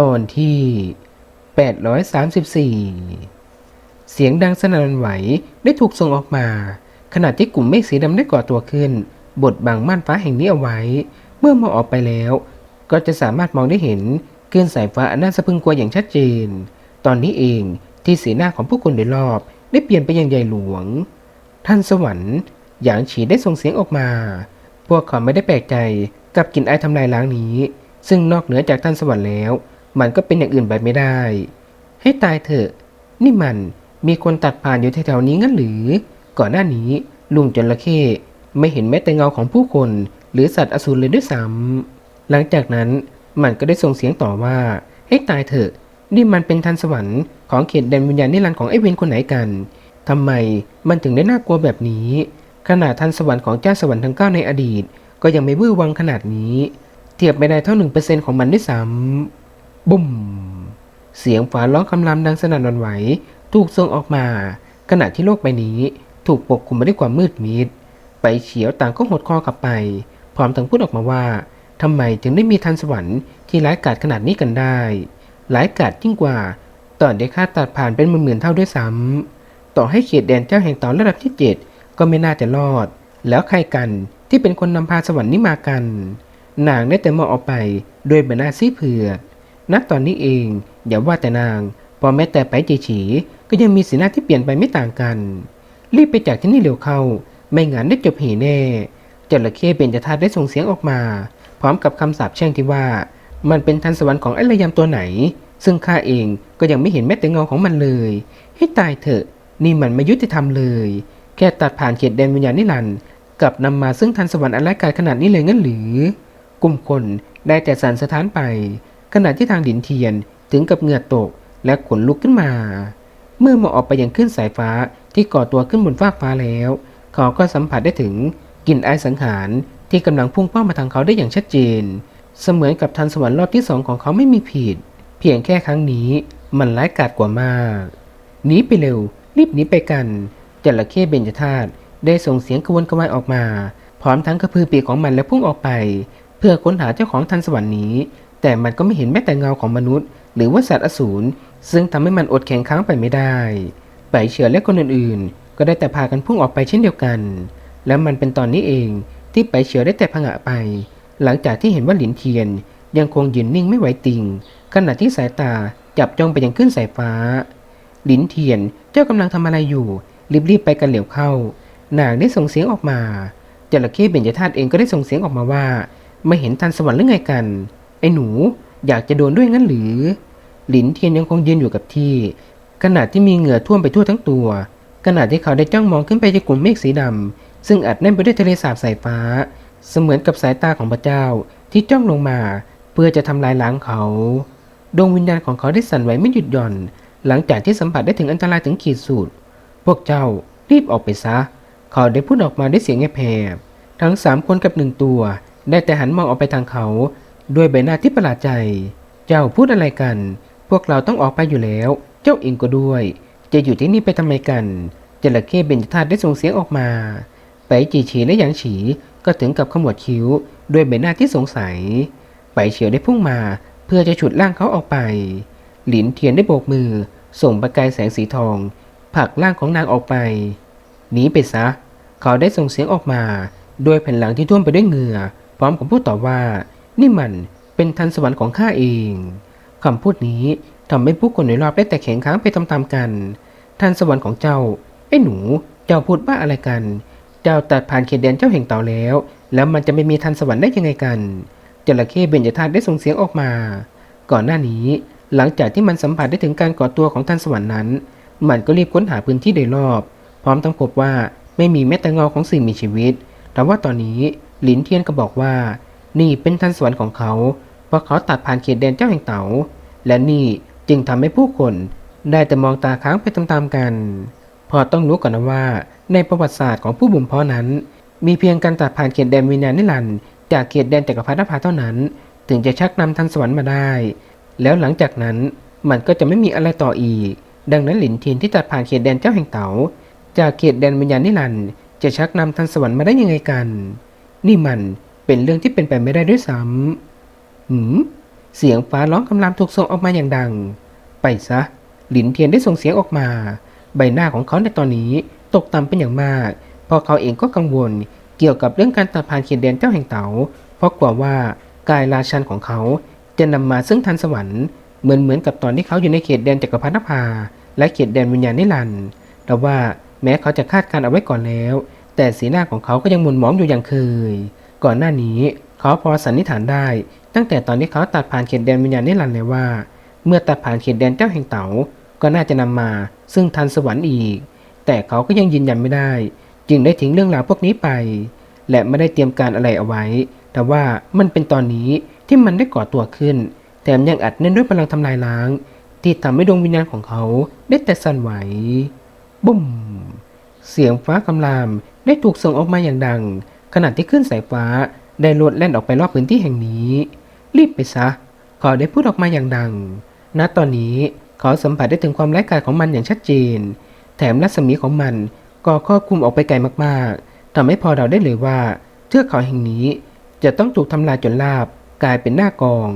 ตอนที่ 834 เสียงดังสนั่นไหวได้ถูกส่งออกมา ขณะที่กลุ่มเมฆสีดำได้ก่อตัวขึ้น บดบังม่านฟ้าแห่งนี้เอาไว้ เมื่อมองออกไปแล้ว ก็จะสามารถมองได้เห็นเกลื่อนสายฟ้าอันน่าสะพึงกลัวอย่างชัดเจน ตอนนี้เองที่สีหน้าของผู้คนโดยรอบได้เปลี่ยนไปอย่างใหญ่หลวง ท่านสวรรค์หยางฉีได้ส่งเสียงออกมา พวกเขาไม่ได้แปลกใจกับกลิ่นไอทำลายล้างนี้ ซึ่งนอกเหนือจากท่านสวรรค์แล้ว มันก็เป็นอย่างอื่นไปไม่ได้ ให้ตายเถอะ นี่มันมีคนตัดผ่านอยู่แถวๆนี้งั้นหรือ ก่อนหน้านี้ลุงจระเข้ไม่เห็นแม้แต่เงาของผู้คน หรือสัตว์อสูรเลยด้วยซ้ำหลังจากนั้นมันก็ได้ส่งเสียงต่อว่า ให้ตายเถอะ นี่มันเป็นทันสวรรค์ของเขตแดนวิญญาณนิรันดร์ของไอเวนคนไหนกันทำไมมันถึงได้น่ากลัวแบบนี้ ขนาดทันสวรรค์ของเจ้าสวรรค์ทั้งเก้าในอดีต ก็ยังไม่เวื่อวังขนาดนี้ เทียบไม่ได้เท่าหนึ่งเปอร์เซ็นของมันด้วยซ้ำ บุ้ม เสียงฟ้าร้องคำรามดังสนั่นวันไหว ถูกส่งออกมา ขณะที่โลกใบนี้ถูกปกคลุมไปด้วยความมืดมิด ไปเฉียวต่างก็หดคอกลับไป พร้อมทั้งพูดออกมาว่าทำไมจึงได้มีทันสวรรค์ที่ร้ายกาจขนาดนี้กันได้ ร้ายกาจยิ่งกว่า ตอนได้ค่าตัดผ่านเป็นหมื่นๆเท่าด้วยซ้ำต่อให้เขตแดนเจ้าแห่งต่าระดับที่เจ็ดก็ไม่น่าจะรอด แล้วใครกันที่เป็นคนนำพาสวรรค์นี้มากัน นางได้แต่มองออกไปด้วยใบหน้าซีเผือด ณตอนนี้เอง อย่าว่าแต่นาง พอแม้แต่ไปจีฉีก็ยังมีสีหน้าที่เปลี่ยนไปไม่ต่างกัน รีบไปจากที่นี่เร็วเข้า ไม่งั้นได้จบเหแน่จระเข้เบญจธาตุได้ส่งเสียงออกมา พร้อมกับคำสาปแช่งที่ว่า มันเป็นทันสวรรค์ของไอ้ระยำตัวไหน ซึ่งข้าเองก็ยังไม่เห็นแม้แต่เงาของมันเลย ให้ตายเถอะ นี่มันไม่ยุติธรรมเลย แค่ตัดผ่านเขตแดนวิญญาณนิรันดร์กลับนำมาซึ่งทันสวรรค์อันร้ายกาจขนาดนี้เลยงั้นหรือ กลุ่มคนได้แต่สันสะท้านไป ขณะที่ทางดินเทียนถึงกับเหงื่อตกและขนลุกขึ้นมา เมื่อมองออกไปยังขึ้นสายฟ้าที่ก่อตัวขึ้นบนฟากฟ้าแล้ว เขาก็สัมผัสได้ถึงกลิ่นไอายสังหารที่กำลังพุ่งเป้ามาทางเขาได้อย่างชัดเจน เสมือนกับทันสวรรค์รอบที่สองของเขาไม่มีผิด เพียงแค่ครั้งนี้มันร้ายกาจกว่ามากหนีไปเร็ว รีบหนีไปกันจระเข้เบญจธาตุได้ส่งเสียงกระวนกระวายออกมา พร้อมทั้งกระพือปีกของมันและพุ่งออกไป เพื่อค้นหาเจ้าของทันสวรรค์นี้ แต่มันก็ไม่เห็นแม้แต่เงาของมนุษย์ หรือว่าสัตว์อสูรซึ่งทำให้มันอดแข็งค้างไปไม่ได้ไปเฉือและคนอื่นๆ ก็ได้แต่พากันพุ่งออกไปเช่นเดียวกัน และมันเป็นตอนนี้เองที่ไปเฉียวได้แต่ผงะไป หลังจากที่เห็นว่าหลินเทียน ยังคงยืนนิ่งไม่ไหวติง ขณะที่สายตาจับจ้องไปยังขึ้นสายฟ้า หลินเทียนเจ้ากำลังทำอะไรอยู่ รีบๆไปกันเหลียวเข้า นางได้ส่งเสียงออกมาจระเข้เบญจธาตุเองก็ได้ส่งเสียงออกมาว่า ไม่เห็นทันสวรรค์หรือไงกัน ไอ้หนูอยากจะโดนด้วยงั้นหรือ หลินเทียนยังคงยืนอยู่กับที่ ขณะที่มีเหงื่อท่วมไปทั่วทั้งตัว ขณะที่เขาได้จ้องมองขึ้นไปยังกลุ่มเมฆสีดำซึ่งอัดแน่นไปด้วยทะเลสาบสายฟ้า เสมือนกับสายตาของพระเจ้าที่จ้องลงมา เพื่อจะทำลายล้างเขา ดวงวิญญาณของเขาได้สั่นไหวไม่หยุดหย่อน หลังจากที่สัมผัสได้ถึงอันตรายถึงขีดสุด พวกเจ้ารีบออกไปซะ เขาได้พูดออกมาด้วยเสียงแผบทั้งสามคนกับหนึ่งตัว ได้แต่หันมองออกไปทางเขา ด้วยใบหน้าที่ประหลาดใจ เจ้าพูดอะไรกัน พวกเราต้องออกไปอยู่แล้ว เจ้าเองก็ด้วย จะอยู่ที่นี่ไปทำไมกันจระเข้เบญจธาตุได้ส่งเสียงออกมา ไปจีฉีและหยางฉีก็ถึงกับขมวดคิ้ว ด้วยใบหน้าที่สงสัย ไปเฉียวได้พุ่งมา เพื่อจะฉุดร่างเขาออกไป หลินเทียนได้โบกมือ ส่งประกายแสงสีทองผลักร่างของนางออกไป หนีไปซะ เขาได้ส่งเสียงออกมาโดยแผ่นหลังที่ท่วมไปด้วยเหงื่อ พร้อมกับพูดต่อว่า นี่มันเป็นทันสวรรค์ของข้าเองคำพูดนี้ทำให้ผู้คนในรอบได้แต่แข็งค้างไปตามๆกัน ทันสวรรค์ของเจ้าไอ้หนูเจ้าพูดบ้าอะไรกัน เจ้าตัดผ่านเขตแดนเจ้าแห่งเต่าแล้ว แล้วมันจะไม่มีทันสวรรค์ได้ยังไงกันจระเข้เบญจธาตุได้ส่งเสียงออกมา ก่อนหน้านี้หลังจากที่มันสัมผัสได้ถึงการก่อตัวของทันสวรรค์นั้น มันก็รีบค้นหาพื้นที่โดยรอบ พร้อมทั้งพบว่าไม่มีแม้แต่เงาของสิ่งมีชีวิต แต่ว่าตอนนี้หลินเทียนก็บอกว่า นี่เป็นทันสวรรค์ของเขา เพราะเขาตัดผ่านเขตแดนเจ้าแห่งเต๋า และนี่จึงทำให้ผู้คนได้แต่มองตาค้างไปตามๆกัน พอต้องรู้ก่อนนะว่า ในประวัติศาสตร์ของผู้บุญเพาะนั้น มีเพียงการตัดผ่านเขตแดนวิญญาณนิรันด์จากเขตแดนจักรพรรดินภาเท่านั้น ถึงจะชักนำทันสวรรค์มาได้ แล้วหลังจากนั้นมันก็จะไม่มีอะไรต่ออีก ดังนั้นหลินเทียนที่ตัดผ่านเขตแดนเจ้าแห่งเต๋าจากเขตแดนวิญญาณนิรันด์จะชักนำทันสวรรค์มาได้ยังไงกัน นี่มัน เป็นเรื่องที่เป็นไปไม่ได้ด้วยซ้ำหืม เสียงฟ้าร้องคำรามถูกส่งออกมาอย่างดัง ไปซะ หลินเทียนได้ส่งเสียงออกมา ใบหน้าของเขาในตอนนี้ตกต่ำเป็นอย่างมากเพราะเขาเองก็กังวลเกี่ยวกับเรื่องการตัดผ่านเขตแดนเจ้าแห่งเต๋า เพราะกลัวว่ากายราชันของเขาจะนำมาซึ่งทันสวรรค์เหมือนเหมือนกับตอนที่เขาอยู่ในเขตแดนจักรพรรดินภา และเขตแดนวิญญาณนิรันดร์แต่ว่าแม้เขาจะคาดการณ์เอาไว้ก่อนแล้ว แต่สีหน้าของเขาก็ยังหมุนหมองอยู่อย่างเคย ก่อนหน้านี้เขาพอสันนิษฐานได้ ตั้งแต่ตอนที่เขาตัดผ่านเขตแดนวิญญาณนิรันดร์เลยว่า เมื่อตัดผ่านเขตแดนเจ้าแห่งเต๋าก็น่าจะนำมาซึ่งทันสวรรค์อีก แต่เขาก็ยังยืนยันไม่ได้ จึงได้ทิ้งเรื่องราวพวกนี้ไป และไม่ได้เตรียมการอะไรเอาไว้ แต่ว่ามันเป็นตอนนี้ที่มันได้ก่อตัวขึ้น แถมยังอัดแน่นด้วยพลังทำลายล้าง ที่ทำให้ดวงวิญญาณของเขาได้แต่สั่นไหวบุ้มเสียงฟ้าคำรามได้ถูกส่งออกมาอย่างดัง ขณะที่ขึ้นสายฟ้าได้ลดแล่นออกไปรอบพื้นที่แห่งนี้ รีบไปซะ เขาได้พูดออกมาอย่างดัง ณ ตอนนี้เขาสัมผัสได้ถึงความไร้กาจของมันอย่างชัดเจน แถมรัศมีของมันก็ครอบคลุมออกไปไกลมากๆทำให้พอเดาได้เลยว่า เทือกเขาแห่งนี้จะต้องถูกทำลายจนราบกลายเป็นหน้ากอง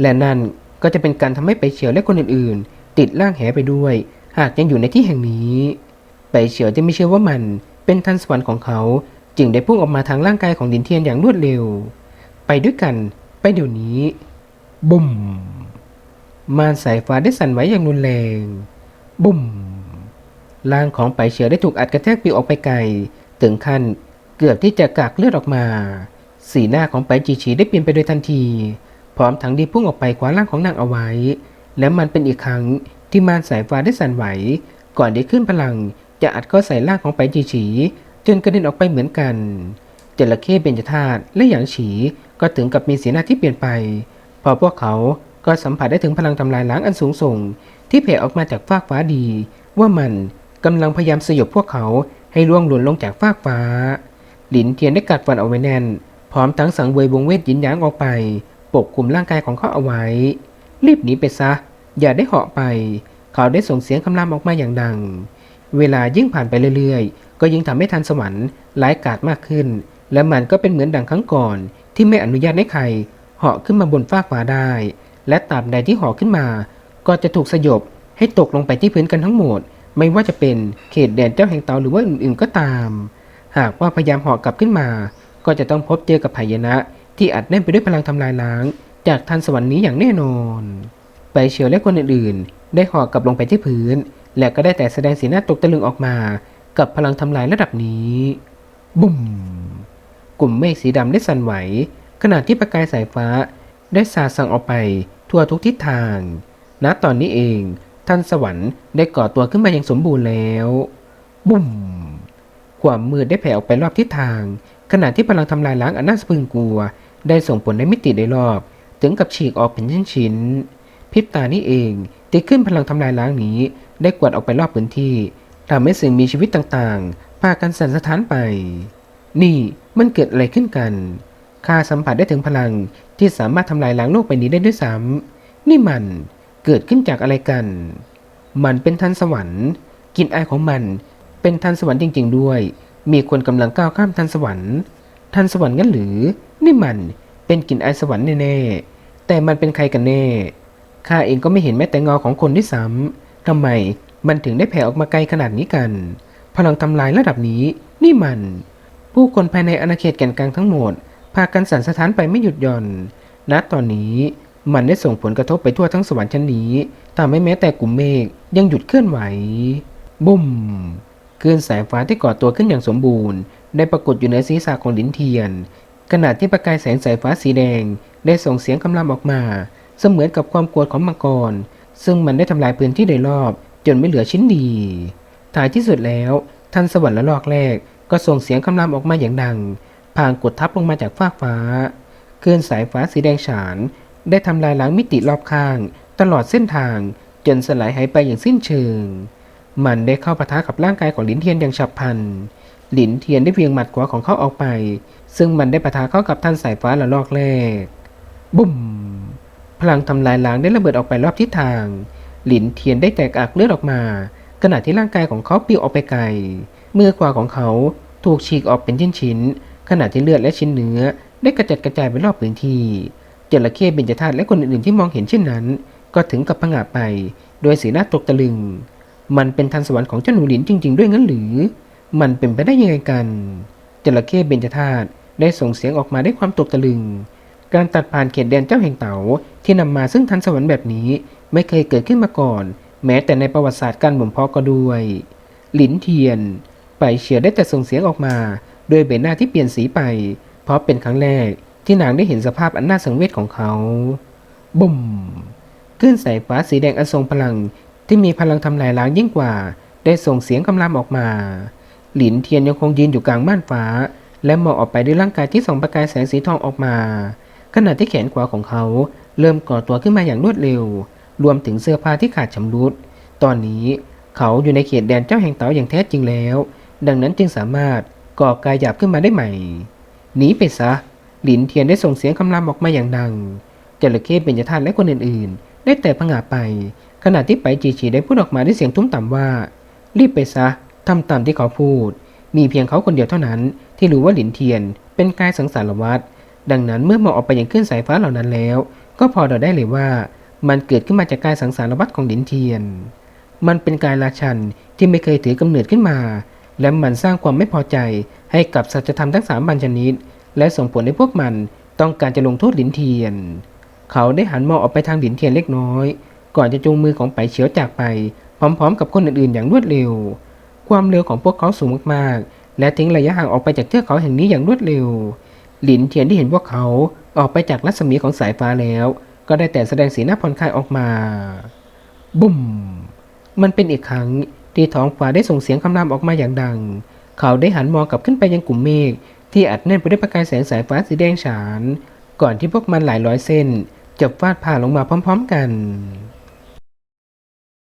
และนั่นก็จะเป็นการทำให้ไปเฉียวและคนอื่นๆ ติดล่างแหไปด้วย หากยังอยู่ในที่แห่งนี้ ไปเฉียวจะไม่เชื่อว่ามันเป็นทันสวรรค์ของเขา จึงได้พุ่งออกมาทางร่างกายของดินเทียนอย่างรวดเร็ว ไปด้วยกัน ไปเดี๋ยวนี้บุ้มมารสายฟ้าได้สั่นไหวอย่างรุนแรง บุ้มร่างของไปเฉียวได้ถูกอัดกระแทกปิวออกไปไกล ถึงขั้นเกือบที่จะกากเลือดออกมา สีหน้าของไปจีฉีได้เปลี่ยนไปโดยทันที พร้อมทั้งดีพุ่งออกไปคว้าร่างของนางเอาไว้ และมันเป็นอีกครั้งที่มารสายฟ้าได้สั่นไหว ก่อนได้ขึ้นพลังจะอัดเข้าใส่ร่างของไปจีฉี จนกระเด็นออกไปเหมือนกันจระเข้เบญจธาตุและหยางฉีก็ถึงกับมีสีหน้าที่เปลี่ยนไป พอพวกเขาก็สัมผัสได้ถึงพลังทำลายล้างอันสูงส่ง ที่แผ่ออกมาจากฟากฟ้าดี ว่ามันกำลังพยายามสยบพวกเขาให้ล่วงหล่นลงจากฟากฟ้า หลินเทียนได้กัดฟันเอาไว้แน่น พร้อมทั้งสังเวยวงเวทยินยางออกไป ปกคลุมร่างกายของเขาเอาไว้ รีบหนีไปซะ อย่าได้เหาะไป เขาได้ส่งเสียงคำรามออกมาอย่างดัง เวลายิ่งผ่านไปเรื่อย ก็ยิ่งทำให้ทันสวรรค์ร้ายกาจมากขึ้น และมันก็เป็นเหมือนดังครั้งก่อน ที่ไม่อนุญาตให้ใครเหาะขึ้นมาบนฟากฟ้าได้ และตราบใดที่เหาะขึ้นมา ก็จะถูกสยบให้ตกลงไปที่พื้นกันทั้งหมด ไม่ว่าจะเป็นเขตแดนเจ้าแห่งเตาหรือว่าอื่นๆก็ตาม หากว่าพยายามเหาะกลับขึ้นมา ก็จะต้องพบเจอกับพายนะ ที่อัดแน่นไปด้วยพลังทำลายล้าง จากทันสวรรค์นี้อย่างแน่นอนไปเฉียวและคนอื่นๆ ได้เหาะกลับลงไปที่พื้น และก็ได้แต่แสดงสีหน้าตกตะลึงออกมา กับพลังทำลายระดับนี้ บุ้มกลุ่มเมฆสีดำได้สั่นไหว ขณะที่ประกายสายฟ้าได้สาดส่องออกไปทั่วทุกทิศทาง ณ ตอนนี้เองท่านสวรรค์ได้ก่อตัวขึ้นมาอย่างสมบูรณ์แล้ว บุ้มความมืดได้แผ่ออกไปรอบทิศทาง ขณะที่พลังทำลายล้างอันน่าสะพรึงกลัว ได้ส่งผลในมิติในรอบ ถึงกับฉีกออกเป็นชิ้นๆ พิบตานี้เองที่ขึ้นพลังทำลายล้างนี้ได้กวาดออกไปรอบพื้นที่ ทำให้สิ่งมีชีวิตต่างๆ พากันสั่นสะท้านไป นี่มันเกิดอะไรขึ้นกัน ข้าสัมผัสได้ถึงพลังที่สามารถทำลายล้างโลกใบนี้ได้ด้วยซ้ำนี่มันเกิดขึ้นจากอะไรกัน มันเป็นทันสวรรค์กลินอายของมัน เป็นทันสวรรค์จริง ๆ ด้วย มีคนกำลังก้าวข้ามทันสวรรค์ ทันสวรรค์งั้นหรือ นี่มันเป็นกลิ่นอายสวรรค์แน่ๆแต่มันเป็นใครกันแน่ข้าเองก็ไม่เห็นแม้แต่เงาของคนด้วยซ้ำทำไม มันถึงได้แผ่ออกมาไกลขนาดนี้กัน พลังทำลายระดับนี้ นี่มัน ผู้คนภายในอาณาเขตแก่นกลางทั้งหมด พากันสั่นสะท้านไปไม่หยุดหย่อนณตอนนี้มันได้ส่งผลกระทบไปทั่วทั้งสวรรค์ชั้นนี้ทำให้แม้แต่กลุ่มเมฆยังหยุดเคลื่อนไหว บุ้มคลื่นสายฟ้าที่ก่อตัวขึ้นอย่างสมบูรณ์ ได้ปรากฏอยู่ในศีรษะของลินเทียน ขณะที่ประกายแสงสายฟ้าสีแดง ได้ส่งเสียงคำรามออกมา เสมือนกับความกลัวของมังกร ซึ่งมันได้ทำลายพื้นที่โดยรอบ จนไม่เหลือชิ้นดี ท้ายที่สุดแล้วท่านสวรรค์ละลอกแรกก็ส่งเสียงคำรามออกมาอย่างดังพางกดทับลงมาจากฟากฟ้าคลื่อนสายฟ้าสีแดงฉาน ได้ทำลายล้างมิติรอบข้าง ตลอดเส้นทางจนสลายหายไปอย่างสิ้นเชิง มันได้เข้าปะทะกับร่างกายของหลินเทียนอย่างฉับพลัน หลินเทียนได้เพียงหมัดขวาของเขาออกไป ซึ่งมันได้ปะทะเข้ากับท่านสายฟ้าละลอกแรก บุ้ม พลังทำลายล้างได้ระเบิดออกไปรอบทิศทาง หลินเทียนได้แตกอักเลือดออกมา ขณะที่ร่างกายของเขาปลิวออกไปไกล มือขวาของเขาถูกฉีกออกเป็นชิ้นๆขณะที่เลือดและชิ้นเนื้อ ได้กระจัดกระจายไปรอบพื้นที่จระเข้เบญจธาตุและคนอื่นๆที่มองเห็นเช่นนั้น ก็ถึงกับผงาไป โดยสีหน้าตกตะลึง มันเป็นทันสวรรค์ของเจ้าหนูหลินจริง ๆ ด้วยงั้นหรือ มันเป็นไปได้ยังไงกันจระเข้เบญจธาตุได้ส่งเสียงออกมาด้วยความตกตะลึง การตัดผ่านเขตแดนเจ้าแห่งเต๋าที่นำมาซึ่งทันสวรรค์แบบนี้ไม่เคยเกิดขึ้นมาก่อน แม้แต่ในประวัติศาสตร์การบ่มเพาะก็ด้วย หลินเทียน ไปเฉียวได้แต่ส่งเสียงออกมาโดยใบหน้าที่เปลี่ยนสีไป เพราะเป็นครั้งแรกที่นางได้เห็นสภาพอันน่าสังเวชของเขาบุ่มคลื่นสายฟ้าสีแดงอันทรงพลังที่มีพลังทำลายล้างยิ่งกว่า ได้ส่งเสียงคำรามออกมา หลินเทียนยังคงยืนอยู่กลางม่านฟ้า และมองออกไปด้วยร่างกายที่ส่องประกายแสงสีทองออกมา ขณะที่แขนขวาของเขา เริ่มก่อตัวขึ้นมาอย่างรวดเร็ว รวมถึงเสื้อผ้าที่ขาดชำรุด ตอนนี้เขาอยู่ในเขตแดนเจ้าแห่งเต๋าอย่างแท้จริงแล้ว ดังนั้นจึงสามารถก่อกายหยาบขึ้นมาได้ใหม่ หนีไปซะ หลินเทียนได้ส่งเสียงคำรามออกมาอย่างดังจระเข้เบญจธาตุและคนอื่นๆ ได้แต่ผงาไป ขณะที่ไปจีฉีได้พูดออกมาด้วยเสียงทุ้มต่ำว่า รีบไปซะทำตามที่เขาพูด มีเพียงเขาคนเดียวเท่านั้น ที่รู้ว่าหลินเทียนเป็นกายสังสารวัฏ ดังนั้นเมื่อมองออกไปยังขึ้นสายฟ้าเหล่านั้นแล้ว ก็พอเดาได้เลยว่า มันเกิดขึ้นมาจากกายสังสารวัฏของหลินเทียน มันเป็นกายราชันที่ไม่เคยถือกำเนิดขึ้นมา และมันสร้างความไม่พอใจให้กับสัจธรรมทั้งสามบัญชนิด และส่งผลให้พวกมันต้องการจะลงโทษหลินเทียน เขาได้หันมองออกไปทางหลินเทียนเล็กน้อย ก่อนจะจูงมือของไปเฉียวจากไป พร้อมๆ กับคนอื่นๆ อย่างรวดเร็ว ความเร็วของพวกเขาสูงมากๆ และทิ้งระยะห่างออกไปจากเทือกเขาแห่งนี้อย่างรวดเร็ว หลินเทียนที่เห็นพวกเขาออกไปจากรัศมีของสายฟ้าแล้ว ก็ได้แต่แสดงสีหน้าผ่อนคลายออกมา บุ้ม มันเป็นอีกครั้งที่ท้องฟ้าได้ส่งเสียงคำรามออกมาอย่างดัง เขาได้หันมองกลับขึ้นไปยังกลุ่มเมฆที่อัดแน่นไปด้วยประกายแสงสายฟ้าสีแดงฉาน ก่อนที่พวกมันหลายร้อยเส้นจะฟาดผ่าลงมาพร้อม ๆ กัน